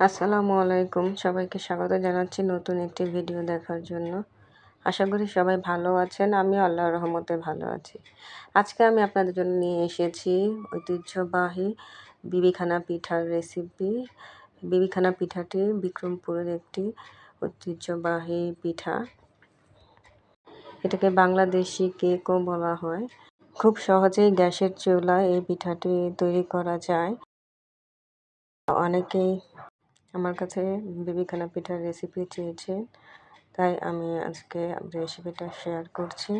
আসসালামু আলাইকুম। সবাইকে স্বাগত জানাচ্ছি নতুন একটি ভিডিও দেখার জন্য। আশা করি সবাই ভালো আছেন আমি আল্লাহর রহমতে ভালো আছি। আজকে আমি আপনাদের জন্য নিয়ে এসেছি ঐতিহ্যবাহী বিবিখানা পিঠার রেসিপি বিবিখানা পিঠাটি বিক্রমপুরের একটি ঐতিহ্যবাহী পিঠা। এটাকে বাংলাদেশি কেকও বলা হয়। খুব সহজেই গ্যাসের চুলায় এই পিঠাটি তৈরি করা যায়। অনেকেই আমার কাছে বিবিখানা পিঠার রেসিপি চেয়েছে তাই আমি আজকে রেসিপিটা শেয়ার করছি।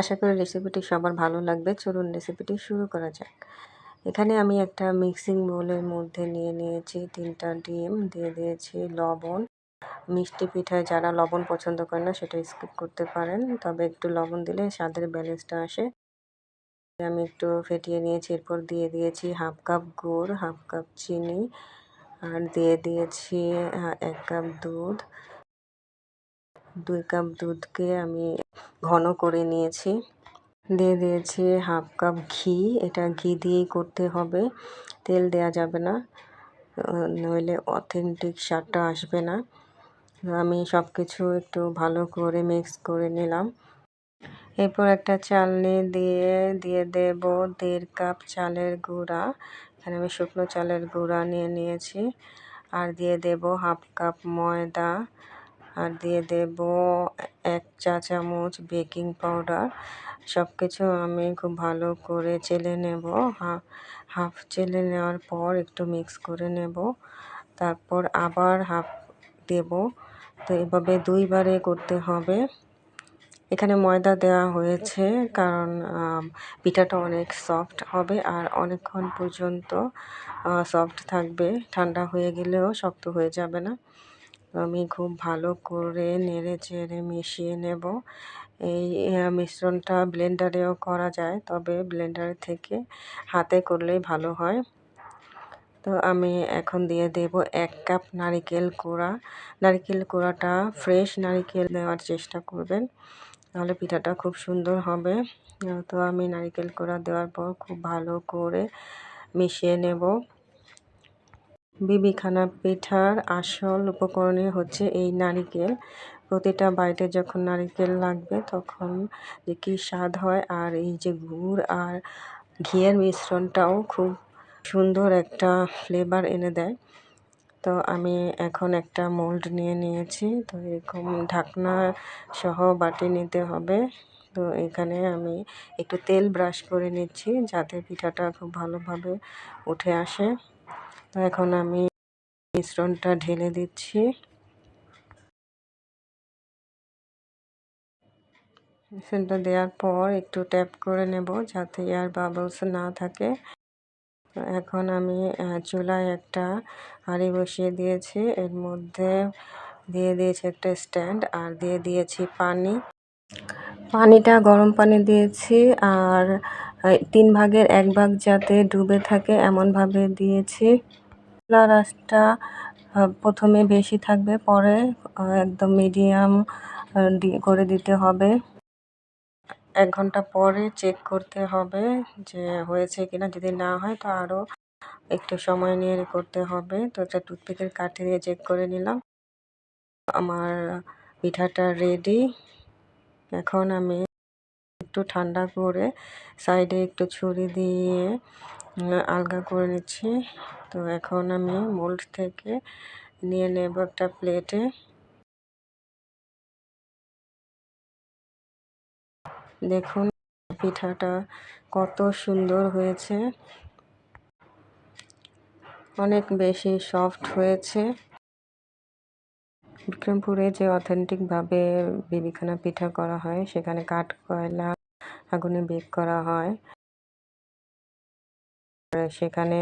আশা করি রেসিপিটি সবার ভালো লাগবে। চলুন রেসিপিটি শুরু করা যাক। এখানে আমি একটা মিক্সিং বোলের মধ্যে নিয়ে নিয়েছি তিনটা ডিম, দিয়ে দিয়েছি লবণ। মিষ্টি পিঠায় যারা লবণ পছন্দ করে না, সেটা স্কিপ করতে পারেন। তবে একটু লবণ দিলে স্বাদের ব্যালেন্সটা আসে। আমি একটু ফেটিয়ে নিয়েছি, এরপর দিয়ে দিয়েছি হাফ কাপ গুড় হাফ কাপ চিনি। আর দিয়ে দিয়েছি এক কাপ দুধ। দুই কাপ দুধকে আমি ঘন করে নিয়েছি। দিয়ে দিয়েছি হাফ কাপ ঘি। এটা ঘি দিয়েই করতে হবে। তেল দেয়া যাবে না। নইলে অথেন্টিক স্বাদটা আসবে না। আমি সব কিছু একটু ভালো করে মিক্স করে নিলাম। এরপর একটা চালনি দিয়ে দিয়ে দেব দেড় কাপ চালের গুঁড়া। এখানে আমি শুকনো চালের গুঁড়া নিয়ে নিয়েছি। আর দিয়ে দেব হাফ কাপ ময়দা। আর দিয়ে দেব এক চা চামচ বেকিং পাউডার। সব কিছু আমি খুব ভালো করে চেলে নেব। হাফ হাফ চেলে নেওয়ার পর একটু মিক্স করে নেব। তারপর আবার হাফ দেব। তো এভাবে দুইবারে করতে হবে। এখানে ময়দা দেওয়া হয়েছে, কারণ পিঠাটা অনেক সফট হবে আর অনেকক্ষণ পর্যন্ত সফট থাকবে। ঠান্ডা হয়ে গেলেও শক্ত হয়ে যাবে না। আমি খুব ভালো করে নেড়ে চেড়ে মিশিয়ে নেব। এই মিশ্রণটা ব্লেন্ডারেও করা যায়, তবে ব্লেন্ডার থেকে হাতে করলেই ভালো হয়। তো আমি এখন দিয়ে দেব এক কাপ নারিকেল কোড়া। নারিকেল কোড়াটা, ফ্রেশ নারিকেল দেওয়ার চেষ্টা করবেন। তাহলে পিঠাটা খুব সুন্দর হবে। তো আমি নারিকেল কোড়া দেওয়ার পর খুব ভালো করে মিশিয়ে নেব। বিবিখানা পিঠার আসল উপকরণে হচ্ছে এই নারিকেল। প্রতিটা বাইটে যখন নারিকেল লাগবে তখন যে কী স্বাদ হয় আর এই যে গুড় আর ঘিয়ের মিশ্রণটাও খুব সুন্দর একটা ফ্লেভার এনে দেয়। তো আমি এখন একটা মোল্ড নিয়ে নিয়েছি। তো এরকম ঢাকনা সহ বাটি নিতে হবে। তো এখানে আমি একটু তেল ব্রাশ করে নিচ্ছি যাতে পিঠাটা খুব ভালোভাবে উঠে আসে। তো এখন আমি মিশ্রণটা ঢেলে দিচ্ছি। মিশ্রণটা দেওয়ার পর একটু ট্যাপ করে নেব যাতে এয়ার বাবলস না থাকে। এখন আমি চুলায় একটা হাঁড়ি বসিয়ে দিয়েছি। এর মধ্যে দিয়ে দিয়েছি একটা স্ট্যান্ড আর দিয়ে দিয়েছি পানি। পানিটা গরম পানি দিয়েছি আর তিন ভাগের এক ভাগ যাতে ডুবে থাকে এমনভাবে দিয়েছি। চুলা রাসটা প্রথমে বেশি থাকবে, পরে একদম মিডিয়াম করে দিতে হবে। এক ঘণ্টা পরে চেক করতে হবে যে হয়েছে কিনা। যদি না হয় তো আরও একটু সময় নিয়ে করতে হবে। তো একটা টুথপিকের কাঠি দিয়ে চেক করে নিলাম। আমার পিঠাটা রেডি এখন আমি একটু ঠান্ডা করে সাইডে একটু ছুরি দিয়ে আলগা করে নিচ্ছি। তো এখন আমি মোল্ড থেকে নিয়ে নেব একটা প্লেটে দেখুন, পিঠাটা কত সুন্দর হয়েছে। অনেক বেশি সফট হয়েছে। বিক্রমপুরে যে অথেন্টিকভাবে বিবিখানা পিঠা করা হয়, সেখানে কাঠ, কয়লা আগুনে বেক করা হয়। সেখানে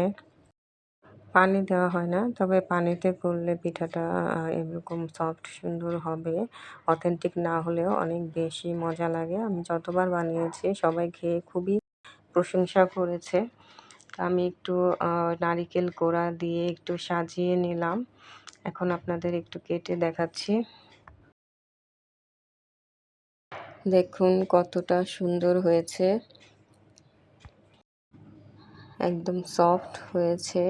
পানি দেওয়া হয় না। তবে পানিতে করলে পিঠাটা এরকম সফট সুন্দর হবে। অথেন্টিক না হলেও অনেক বেশি মজা লাগে। আমি যতবার বানিয়েছি, সবাই খেয়ে খুবই প্রশংসা করেছে। আমি একটু নারিকেল কোড়া দিয়ে একটু সাজিয়ে নিলাম। এখন আপনাদের একটু কেটে দেখাচ্ছি। দেখুন কতটা সুন্দর হয়েছে। একদম সফট হয়েছে।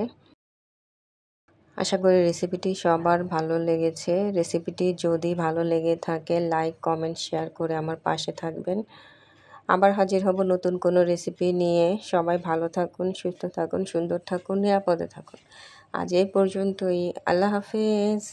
আশা করি রেসিপিটি সবার ভালো লেগেছে। রেসিপিটি যদি ভালো লেগে থাকে লাইক কমেন্ট শেয়ার করে আমার পাশে থাকবেন। আবার হাজির হব নতুন কোনো রেসিপি নিয়ে। সবাই ভালো থাকুন, সুস্থ থাকুন, সুন্দর থাকুন, নিরাপদে থাকুন। আজ এই পর্যন্তই। আল্লাহ হাফেজ।